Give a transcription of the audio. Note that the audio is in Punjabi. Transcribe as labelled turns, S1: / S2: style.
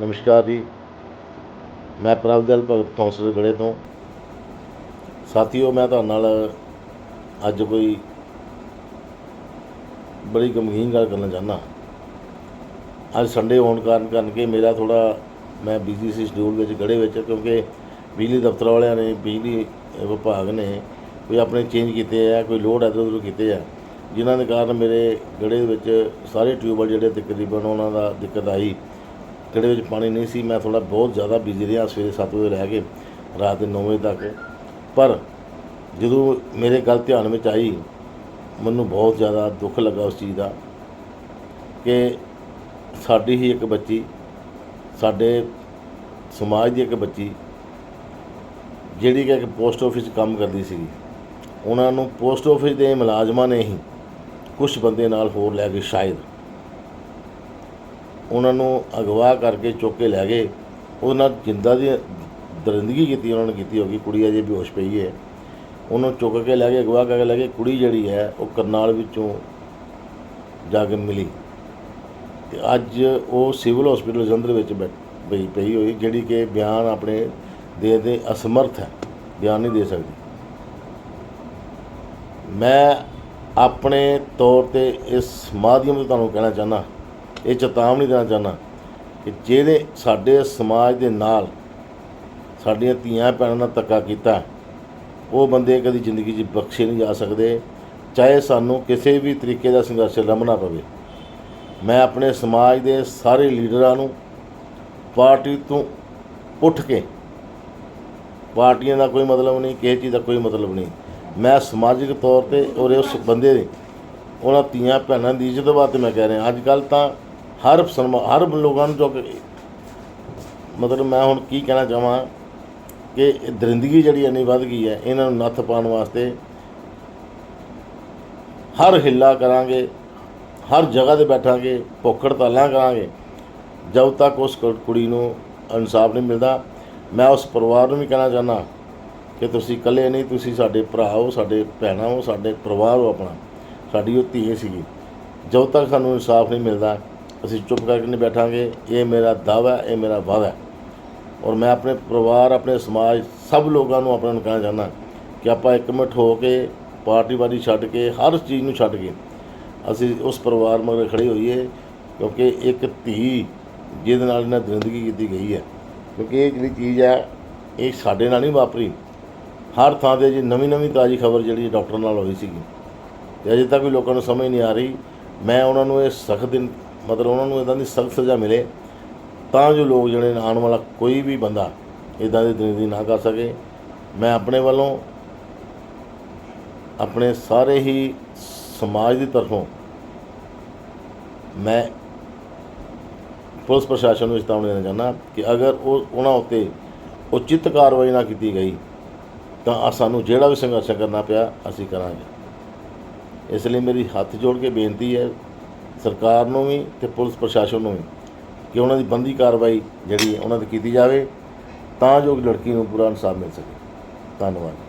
S1: ਨਮਸਕਾਰ ਜੀ। ਮੈਂ ਪ੍ਰਭਦਲ ਭਗਤ ਕੌਂਸਲਰ ਗੜੇ ਤੋਂ। ਸਾਥੀਓ, ਮੈਂ ਤੁਹਾਡੇ ਨਾਲ ਅੱਜ ਕੋਈ ਬੜੀ ਗਮਗੀਨ ਗੱਲ ਕਰਨਾ ਚਾਹੁੰਦਾ। ਅੱਜ ਸੰਡੇ ਹੋਣ ਕਾਰਨ ਕਰਕੇ ਮੇਰਾ ਥੋੜਾ ਮੈਂ ਬਿਜ਼ੀ ਸੀ ਸ਼ਡਿਊਲ ਵਿੱਚ, ਗੜੇ ਵਿੱਚ, ਕਿਉਂਕਿ ਬਿਜਲੀ ਦਫ਼ਤਰ ਵਾਲਿਆਂ ਨੇ, ਬਿਜਲੀ ਵਿਭਾਗ ਨੇ ਕੋਈ ਆਪਣੇ ਚੇਂਜ ਕੀਤੇ ਆ, ਕੋਈ ਲੋਡ ਇੱਧਰ ਉੱਧਰ ਕੀਤੇ ਆ, ਜਿਨ੍ਹਾਂ ਦੇ ਕਾਰਨ ਮੇਰੇ ਗੜੇ ਦੇ ਵਿੱਚ ਸਾਰੇ ਟਿਊਬਵੈੱਲ ਜਿਹੜੇ ਤਕਰੀਬਨ ਉਹਨਾਂ ਦਾ ਦਿੱਕਤ ਆਈ। ਗੜੇ ਵਿੱਚ ਪਾਣੀ ਨਹੀਂ ਸੀ, ਮੈਂ ਥੋੜਾ ਬਹੁਤ ਜ਼ਿਆਦਾ ਬਿਜ਼ੀ ਰਿਹਾ, ਸਵੇਰੇ 7 ਵਜੇ ਲੈ ਕੇ, ਰਾਤ ਦੇ 9 ਵਜੇ ਤੱਕ। ਪਰ ਜਦੋਂ ਮੇਰੇ ਗੱਲ ਧਿਆਨ ਵਿੱਚ ਆਈ, ਮੈਨੂੰ ਬਹੁਤ ਜ਼ਿਆਦਾ ਦੁੱਖ ਲੱਗਾ ਉਸ ਚੀਜ਼ ਦਾ ਕਿ ਸਾਡੀ ਹੀ ਇੱਕ ਬੱਚੀ, ਸਾਡੇ ਸਮਾਜ ਦੀ ਇੱਕ ਬੱਚੀ, ਜਿਹੜੀ ਕਿ ਇੱਕ ਪੋਸਟ ਆਫਿਸ 'ਚ ਕੰਮ ਕਰਦੀ ਸੀਗੀ, ਉਹਨਾਂ ਨੂੰ ਪੋਸਟ ਆਫਿਸ ਦੇ ਮੁਲਾਜ਼ਮਾਂ ਨੇ ਹੀ ਕੁਝ ਬੰਦੇ ਨਾਲ ਹੋਰ ਲੈ ਕੇ ਸ਼ਾਇਦ ਉਹਨਾਂ ਨੂੰ ਅਗਵਾ ਕਰਕੇ ਚੁੱਕ ਕੇ ਲੈ ਗਏ। ਉਹਦੇ ਨਾਲ ਜਿੰਦਾ ਦੀ ਦਰਿੰਦਗੀ ਕੀਤੀ, ਉਹਨਾਂ ਨੇ ਕੀਤੀ ਹੋਗੀ ਕੁੜੀ ਅਜੇ ਬੇਹੋਸ਼ ਪਈ ਹੈ। ਉਹਨੂੰ ਚੁੱਕ ਕੇ ਲੈ ਗਏ, ਅਗਵਾ ਕਰਕੇ ਲੈ ਗਏ। ਕੁੜੀ ਜਿਹੜੀ ਹੈ, ਉਹ ਕਰਨਾਲ ਵਿੱਚੋਂ ਜਾ ਕੇ ਮਿਲੀ। ਤੇ ਅੱਜ ਉਹ ਸਿਵਲ ਹਸਪੀਟਲ ਜਲੰਧਰ ਵਿੱਚ ਬੈ- ਪਈ ਪਈ ਹੋਈ, ਜਿਹੜੀ ਕਿ ਬਿਆਨ ਆਪਣੇ ਦੇ ਦੇ ਅਸਮਰਥ ਹੈ। ਬਿਆਨ ਨਹੀਂ ਦੇ ਸਕਦੀ। ਮੈਂ ਆਪਣੇ ਤੌਰ ਤੇ ਇਸ ਮਾਧਿਅਮ ਤੋਂ ਤੁਹਾਨੂੰ ਕਹਿਣਾ ਚਾਹੁੰਦਾ ਇਹ ਚੇਤਾਵਨੀ ਦੇਣਾ ਚਾਹੁੰਦਾ ਕਿ ਜਿਹੜੇ ਸਾਡੇ ਸਮਾਜ ਦੇ ਨਾਲ ਸਾਡੀਆਂ ਧੀਆਂ ਭੈਣਾਂ ਨਾਲ ਧੱਕਾ ਕੀਤਾ, ਉਹ ਬੰਦੇ ਕਦੀ ਜ਼ਿੰਦਗੀ 'ਚ ਬਖਸ਼ੇ ਨਹੀਂ ਜਾ ਸਕਦੇ, ਚਾਹੇ ਸਾਨੂੰ ਕਿਸੇ ਵੀ ਤਰੀਕੇ ਦਾ ਸੰਘਰਸ਼ ਲੰਘਣਾ ਪਵੇ। ਮੈਂ ਆਪਣੇ ਸਮਾਜ ਦੇ ਸਾਰੇ ਲੀਡਰਾਂ ਨੂੰ ਪਾਰਟੀ ਤੋਂ ਉੱਠ ਕੇ ਪਾਰਟੀਆਂ ਦਾ ਕੋਈ ਮਤਲਬ ਨਹੀਂ, ਕਿਸੇ ਚੀਜ਼ ਦਾ ਕੋਈ ਮਤਲਬ ਨਹੀਂ। ਮੈਂ ਸਮਾਜਿਕ ਤੌਰ ਤੇ ਔਰ ਉਸ ਬੰਦੇ ਦੇ, ਉਹਨਾਂ ਧੀਆਂ ਭੈਣਾਂ ਦੀ ਇੱਜ਼ਤ ਵਾਸਤੇ ਮੈਂ ਕਹਿ ਰਿਹਾ। ਅੱਜ ਕੱਲ ਤਾਂ ਹਰ ਸਨਮਾ ਹਰ ਲੋਕਾਂ ਨੂੰ ਜੋ ਕਿ ਮਤਲਬ ਮੈਂ ਹੁਣ ਕੀ ਕਹਿਣਾ ਚਾਹਾਂ ਕਿ ਦਰਿੰਦਗੀ ਜਿਹੜੀ ਇੰਨੀ ਵੱਧ ਗਈ ਹੈ, ਇਹਨਾਂ ਨੂੰ ਨੱਥ ਪਾਉਣ ਵਾਸਤੇ ਹਰ ਹਿੱਲਾ ਕਰਾਂਗੇ, ਹਰ ਜਗ੍ਹਾ ਤੇ ਬੈਠਾਂਗੇ ਭੁੱਖ ਹੜਤਾਲਾਂ ਕਰਾਂਗੇ, ਜਦ ਤੱਕ ਉਸ ਕੁ- ਕੁੜੀ ਨੂੰ ਇਨਸਾਫ ਨਹੀਂ ਮਿਲਦਾ। ਮੈਂ ਉਸ ਪਰਿਵਾਰ ਨੂੰ ਵੀ ਕਹਿਣਾ ਚਾਹੁੰਦਾ ਕਿ ਤੁਸੀਂ ਇਕੱਲੇ ਨਹੀਂ, ਤੁਸੀਂ ਸਾਡੇ ਭਰਾ ਹੋ, ਸਾਡੇ ਭੈਣਾਂ ਹੋ, ਸਾਡੇ ਪਰਿਵਾਰ ਹੋ ਆਪਣਾ, ਸਾਡੀ ਉਹ ਧੀ ਸੀਗੀ। ਜਦੋਂ ਤੱਕ ਸਾਨੂੰ ਇਨਸਾਫ ਨਹੀਂ ਮਿਲਦਾ ਅਸੀਂ ਚੁੱਪ ਕਰਕੇ ਨਹੀਂ ਬੈਠਾਂਗੇ। ਇਹ ਮੇਰਾ ਦਾਅਵਾ ਹੈ, ਇਹ ਮੇਰਾ ਵਾਅਦਾ ਹੈ। ਔਰ ਮੈਂ ਆਪਣੇ ਪਰਿਵਾਰ ਆਪਣੇ ਸਮਾਜ ਸਭ ਲੋਕਾਂ ਨੂੰ ਆਪਣਾ ਨੂੰ ਕਹਿਣਾ ਚਾਹੁੰਦਾ ਕਿ ਆਪਾਂ ਇੱਕ ਇੱਕਮਠ ਹੋ ਕੇ ਪਾਰਟੀਵਾਦੀ ਛੱਡ ਕੇ ਹਰ ਚੀਜ਼ ਨੂੰ ਛੱਡ ਕੇ ਅਸੀਂ ਉਸ ਪਰਿਵਾਰ ਮਗਰ ਖੜੇ ਹੋਈਏ ਕਿਉਂਕਿ ਇੱਕ ਧੀ ਜਿਹਦੇ ਨਾਲ ਇਹਨਾਂ ਜ਼ਿੰਦਗੀ ਕੀਤੀ ਗਈ ਹੈ। ਕਿਉਂਕਿ ਇਹ ਜਿਹੜੀ ਚੀਜ਼ ਹੈ ਇਹ ਸਾਡੇ ਨਾਲ ਨਹੀਂ ਵਾਪਰੀ। ਹਰ ਥਾਂ ਤੇ ਜੀ ਨਵੀਂ ਨਵੀਂ ਤਾਜ਼ੀ ਖਬਰ ਜਿਹੜੀ ਡਾਕਟਰ ਨਾਲ ਹੋਈ ਸੀਗੀ। ਤੇ ਅਜੇ ਤੱਕ ਵੀ ਲੋਕਾਂ ਨੂੰ ਸਮਝ ਨਹੀਂ ਆ ਰਹੀ। ਮੈਂ ਉਹਨਾਂ ਨੂੰ ਇਹ ਸਖਤ ਦਿਨ ਮਤਲਬ ਉਹਨਾਂ ਨੂੰ ਇਦਾਂ ਦੀ ਸਖਤ ਸਜ਼ਾ ਮਿਲੇ, ਤਾਂ ਜੋ ਲੋਕ ਜਿਹੜੇ ਆਉਣ ਵਾਲਾ ਕੋਈ ਵੀ ਬੰਦਾ ਇਦਾਂ ਦੀ ਜ਼ਿੰਦਗੀ ਨਾ ਕਰ ਸਕੇ। ਮੈਂ ਆਪਣੇ ਵੱਲੋਂ ਆਪਣੇ ਸਾਰੇ ਹੀ ਸਮਾਜ ਦੀ ਤਰਫੋਂ ਮੈਂ ਪੁਲਿਸ ਪ੍ਰਸ਼ਾਸਨ ਨੂੰ ਚੇਤਾਵਨੀ ਦੇਣਾ ਚਾਹੁੰਦਾ ਕਿ ਅਗਰ ਉਹ ਉਹਨਾਂ ਉੱਤੇ ਉਚਿਤ ਕਾਰਵਾਈ ਨਾ ਕੀਤੀ ਗਈ, ਤਾਂ ਸਾਨੂੰ ਜਿਹੜਾ ਵੀ ਸੰਘਰਸ਼ ਕਰਨਾ ਪਿਆ, ਅਸੀਂ ਕਰਾਂਗੇ। ਇਸ ਲਈ ਮੇਰੀ ਹੱਥ ਜੋੜ ਕੇ ਬੇਨਤੀ ਹੈ ਸਰਕਾਰ ਨੂੰ ਵੀ ਤੇ ਪੁਲਿਸ ਪ੍ਰਸ਼ਾਸਨ ਨੂੰ ਵੀ ਕਿ ਉਹਨਾਂ ਦੀ ਬੰਦੀ ਕਾਰਵਾਈ ਜਿਹੜੀ ਉਹਨਾਂ ਤੇ ਕੀਤੀ ਜਾਵੇ ਤਾਂ ਜੋ ਲੜਕੀ ਨੂੰ ਪੂਰਾ ਇਨਸਾਫ ਮਿਲ ਸਕੇ। ਧੰਨਵਾਦ।